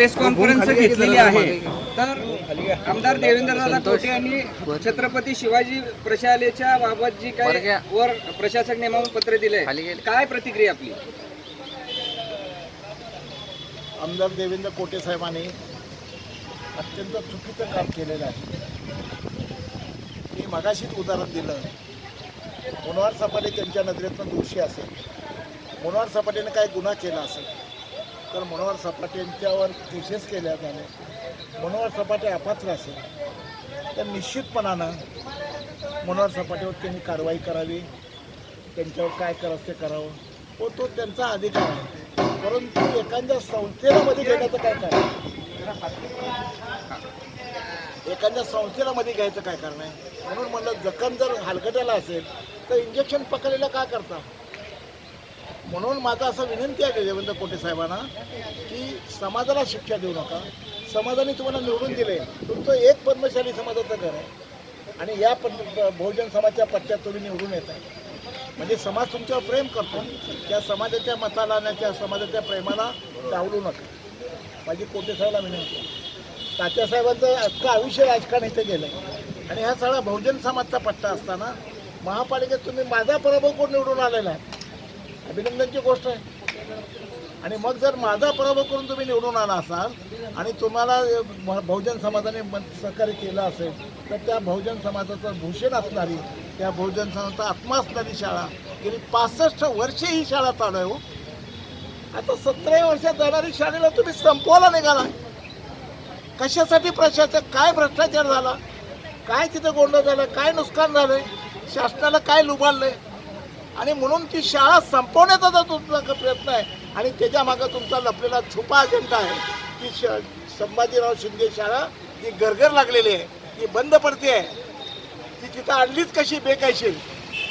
Press conference घेतलेली आहे. तर आमदार देवेंद्रदादा तोटे यांनी छत्रपती शिवाजी प्रशालेच्या बाबत जी काय वर प्रशासक नेमावून पत्र दिले काय प्रतिक्रिया आपली? आमदार देवेंद्र कोटे साहेबांनी अत्यंत चुकीचं काम केलेलं आहे. मी मगाशीच उदाहरण दिलं. मनोहर सपाटे त्यांच्या नजरेतनं दोषी असेल. मनोहर सपाटेने काही गुन्हा केला असेल. तर मनोहर सपाटेंच्यावर केसेस केल्या जाणे. मनोहर सपाटे अपात्र असेल. तर निश्चितपणानं मनोहर सपाटेवर त्यांनी कारवाई करावी. त्यांच्यावर काय करावं ते करावं. व तो त्यांचा अधिकार आहे. परंतु एखाद्या संस्थेला मध्ये घेण्याचं काय कारण? एखाद्या संस्थेला मध्ये घ्यायचं काय कारण आहे? म्हणून म्हणलं जखम जर हलकट्याला असेल तर इंजेक्शन पकडलेलं का करता? म्हणून माझं असं विनंती आहे देवेंद्र कोटे साहेबांना की समाजाला शिक्षा देऊ नका. समाजाने तुम्हाला निवडून दिले. तुमचं एक पद्मशाली समाजाचं घर आहे. आणि या पद बहुजन समाजाच्या पट्ट्यात तुम्ही निवडून येत आहे म्हणजे समाज तुमच्यावर प्रेम करतो. त्या समाजाच्या मताला आणि त्या समाजाच्या प्रेमाला डावलू नका. माझी कोटे साहेबाला विनंती आहे. तात्यासाहेबांचं अख्खं आयुष्य राजकारण इथे गेलं आहे आणि हा सगळा बहुजन समाजचा पट्टा असताना महापालिकेत तुम्ही माझा पराभव कोण निवडून आलेला आहे? अभिनंदनची गोष्ट आहे. आणि मग जर माझा पराभव करून तुम्ही निवडून आला असाल आणि तुम्हाला बहुजन समाजाने सहकार्य केलं असेल तर त्या बहुजन समाजाचं भूषण असणारी त्या बहुजन समाजाचा आत्मा असणारी शाळा गेली पासष्ट वर्षे ही शाळा चालू आहे हो. आता सतरा वर्षात जाणारी शाळेला तुम्ही संपवायला निघाला. कशासाठी प्रशासक काय भ्रष्टाचार झाला? काय तिथं गोंधळ झालं? काय नुकसान झालं शासनाला काय लुबाडलंय? आणि म्हणून ती शाळा संपवण्याचा जो तुमचा प्रयत्न आहे आणि त्याच्या मागं तुमचा लपलेला छुपा अजेंडा आहे ती श संभाजीराव शिंदे शाळा ती गरगर लागलेली आहे ती बंद पडते आहे. ती तिथं आणलीच कशी बेकायशीर?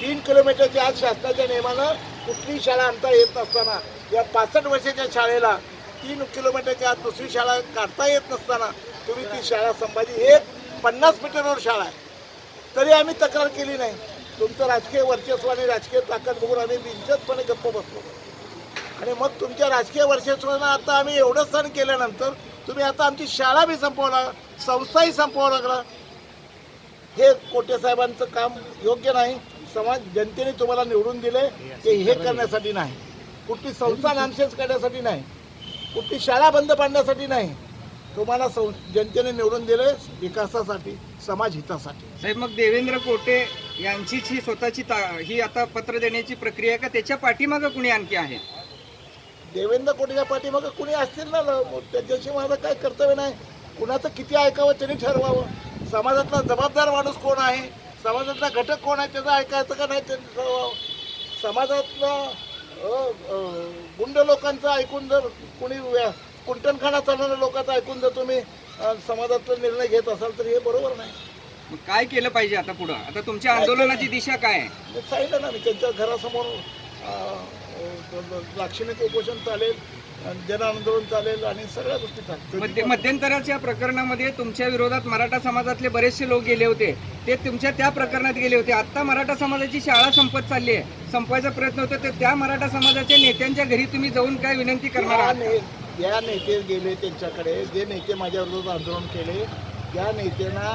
तीन किलोमीटरच्या आज शासनाच्या नियमानं कुठलीही शाळा आणता येत नसताना या पासष्ट वर्षाच्या शाळेला तीन किलोमीटरच्या आत दुसरी शाळा काढता येत नसताना तुम्ही ती शाळा संभाजी एक पन्नास मीटरवर शाळा आहे. तरी आम्ही तक्रार केली नाही. तुमचं राजकीय वर्चस्व आणि राजकीय ताकद बघून आम्ही बिनचतपणे गप्प बसलो. आणि मग तुमच्या राजकीय वर्चस्वानं आता आम्ही एवढं सण केल्यानंतर तुम्ही आता आमची शाळा बी संपवला संस्थाही संपवावं लागला. हे कोटे साहेबांचं काम योग्य नाही. समाज जनतेने तुम्हाला निवडून दिले ते हे करण्यासाठी नाही. कुठली संस्था नामशेष करण्यासाठी नाही. कुठली शाळा बंद पाडण्यासाठी नाही. तुम्हाला सं जनतेने निवडून दिले विकासासाठी समाज हितासाठी. साहेब मग देवेंद्र कोटे यांचीच ही स्वतःची ता- ही आता पत्र देण्याची प्रक्रिया आहे का? त्याच्या पाठीमागं कुणी आणखी आहे? देवेंद्र कोटेच्या पाठीमागं कुणी असतील ना ल- त्याच्याशी माझं काय कर्तव्य नाही. कुणाचं किती ऐकावं त्यांनी ठरवावं. समाजातला जबाबदार माणूस कोण आहे? समाजातला घटक कोण आहे त्याचं ऐकायचं का नाही त्यांनी ठरवावं. समाजातलं अ, अ, गुंड लोकांचं ऐकून जर कुणी व्या- कुंटणखाना चालवणाऱ्या लोकांचं ऐकून जर तुम्ही अ, समाजातला निर्णय घेत असाल तर हे बरोबर नाही. मग काय केलं पाहिजे आता पुढं? आता तुमच्या आंदोलनाची दिशा काय आहे? सांगितलं ना मी त्यांच्या घरासमोर अ, लाक्षणिक उपोषण चालेल जन आंदोलन चालेल आणि सगळ्या गोष्टी चालेल. मध्य मध्यंतराच्या प्रकरणामध्ये तुमच्या विरोधात मराठा समाजातले बरेचसे लोक गेले होते. ते तुमच्या त्या प्रकरणात गेले होते. आता मराठा समाजाची शाळा संपत चालली आहे. संपवायचा प्रयत्न होतो. तर त्या मराठा समाजाच्या नेत्यांच्या घरी तुम्ही जाऊन काय विनंती करणार या आहात? ने- या नेते गेले त्यांच्याकडे जे नेते माझ्या विरोधात आंदोलन केले त्या नेत्यांना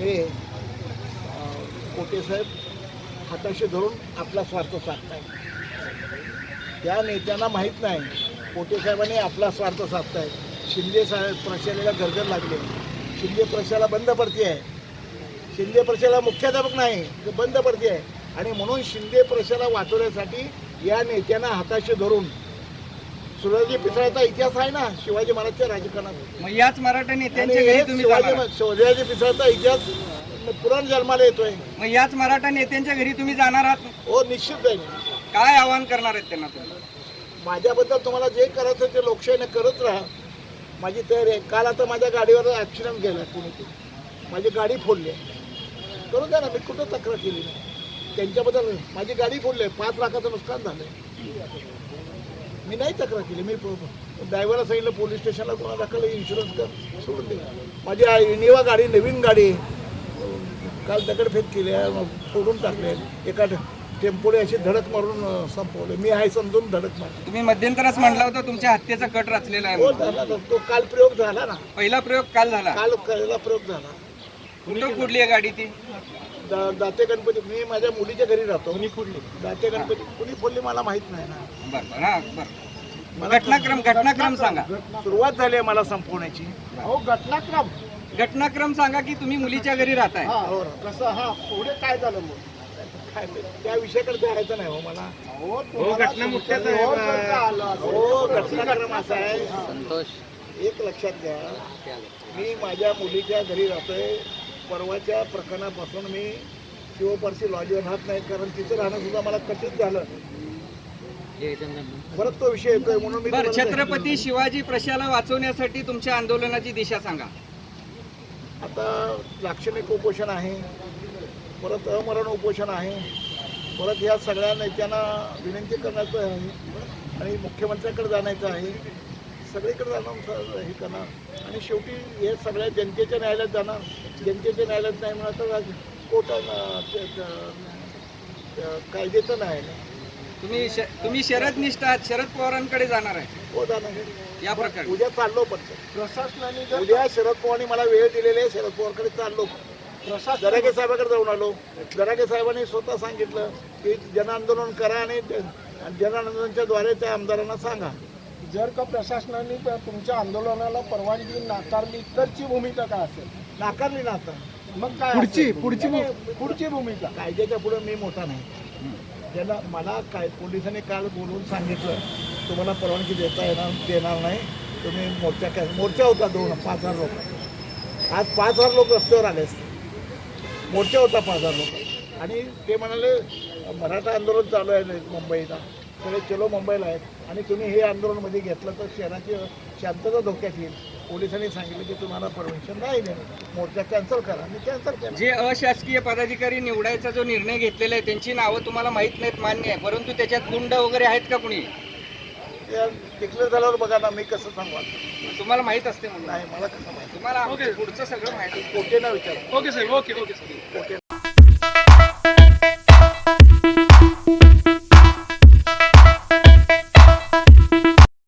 ते अं, कोटे साहेब हाताशी धरून आपला स्वार्थ साधताय त्या नेत्यांना माहीत नाही कोटे साहेबांनी आपला स्वार्थ साधताय शिंदे साहेब प्रशालेला गरगर लागले. शिंदे प्रशाला बंद पडते आहे. शिंदे प्रशाला मुख्याध्यापक नाही ते बंद पडते आहे. आणि म्हणून शिंदे प्रशाला वाचवण्यासाठी या नेत्यांना हाताशी धरून सुराजी पिसाळ्याचा इतिहास आहे ना शिवाजी महाराजच्या राजकारणात. मग याच मराठा नेत्यांच्या घरी हे तुम्ही शिवाजी जाणार. महा- शिवाजी पिसाळ्याचा इतिहास पुराण जन्माला येतोय. मग याच मराठा नेत्यांच्या घरी तुम्ही जाणार आहात? हो निश्चित जाईल काय आवाहन करणार आहेत त्यांना तुम्ही? माझ्याबद्दल तुम्हाला जे करायचं ते लोकशाहीने करत राहा. माझी तयारी आहे. काल आता माझ्या गाडीवर ॲक्सिडेंट गेला कुणी माझी गाडी फोडली. आहे करू द्या ना मी कुठं तक्रार केली नाही. त्यांच्याबद्दल माझी गाडी फोडली. आहे पाच लाखाचं नुकसान झालं मी नाही तक्रार केली. मी ड्रायव्हरला सांगितलं पोलीस स्टेशनला कोणा दाखल इन्शुरन्स कर. सोडून दे. माझी इनिवा गाडी नवीन गाडी काल दगडफेक केली आहे, मग फोडून टाकले. एका टेम्पोने अशी धडक मारून संपवले. मी आहे समजून धडक मारली. तुम्ही मध्यंतरच म्हटलं होतं तुमच्या हत्येचा कट रचलेला आहे हो म्हणून. झाला ना. तो काल प्रयोग झाला ना. पहिला प्रयोग काल झाला. काल पहिला प्रयोग झाला. कुठं कुठली आहे गाडी ती? दा- दाते गणपती मी माझ्या मुलीच्या घरी राहतो. कुणी फोडली? दाते गणपती. कुणी फोडली मला माहीत नाही ना. बर बर. हा बर. घटनाक्रम घटनाक्रम सांगा. सुरुवात झाली आहे मला संपवण्याची. हो घटनाक्रम. घटनाक्रम सांगा की तुम्ही मुलीच्या घरी राहताय. हो कसं हा. पुढे काय झालं मग? काय त्या विषयाकडे जायचं नाही हो मला. हो घटना हो घटनाक्रम असा आहे. संतोष. एक लक्षात घ्या. मी माझ्या मुलीच्या घरी राहतोय. परवाच्या प्रकरणापासून मी शिवपारशी लॉजवर राहत नाही कारण तिथं राहणं सुद्धा मला कठीण झालं. परत तो विषय येतोय म्हणून मी बर तुम्हाला छत्रपती शिवाजी प्रशाला वाचवण्यासाठी तुमच्या आंदोलनाची दिशा सांगा. आता लाक्षणिक उपोषण आहे परत अमरण उपोषण आहे परत या सगळ्या नेत्यांना विनंती करण्याचं आहे आणि मुख्यमंत्र्याकडे जाण्याचं आहे. सगळीकडे जाणं हे करणार. आणि शेवटी हे सगळ्या जनतेच्या न्यायालयात जाणार. जनतेच्या न्यायालयात नाही म्हणा तर कोर्टानं ते- ते- कायद्याचं न्यायालय तुम्ही श- तुम्ही शरद निष्ठ आहात. शरद पवारांकडे जाणार आहे. हो जाणार या प्रकरणी. उद्या चाललो पण. प्रशासनाने उद्या शरद पवारांनी मला वेळ दिलेली आहे. शरद पवारकडे चाललो. दरागे साहेबाकडे जाऊन आलो. दरागे साहेबांनी स्वतः सांगितलं की जनआंदोलन करा आणि जनआंदोलनाच्या द्वारे त्या आमदारांना सांगा. जर का प्रशासनाने तुमच्या आंदोलनाला परवानगी नाकारली तरची भूमिका काय असेल? नाकारली ना आता. मग काय पुढची- असेल? पुढची नाही, पुढची भूमिका. कायद्याच्या पुढे मी मोठा नाही. ज्यांना मला काय पोलिसांनी काल बोलवून सांगितलं तुम्हाला परवानगी देता येणार देणार नाही. तुम्ही मोर्चा काय मोर्चा होता दोन पाच हजार लोक. आज पाच हजार लोक रस्त्यावर आले असते. मोर्चा होता पाच हजार लोक. आणि ते म्हणाले मराठा आंदोलन चालू आहे मुंबईला. सगळे चलो मुंबईला आहेत आणि तुम्ही हे आंदोलनमध्ये घेतलं तर शहराची शांतता धोक्यात येईल. पोलिसांनी सांगितलं की तुम्हाला परमिशन नाही देणार मोर्चा कॅन्सल करा मी कॅन्सल केला जे अशासकीय पदाधिकारी निवडायचा जो निर्णय घेतलेला आहे त्यांची नावं तुम्हाला माहीत नाहीत मान्य आहे. परंतु त्याच्यात गुंड वगैरे आहेत का कुणी? डिक्लेअर झाल्यावर बघा ना मी कसं सांगू आता. तुम्हाला माहीत असते म्हणून. नाही मला कसं माहिती? तुम्हाला पुढचं सगळं माहिती कोटेना विचार. ओके साहेब. Okay okay कोटेना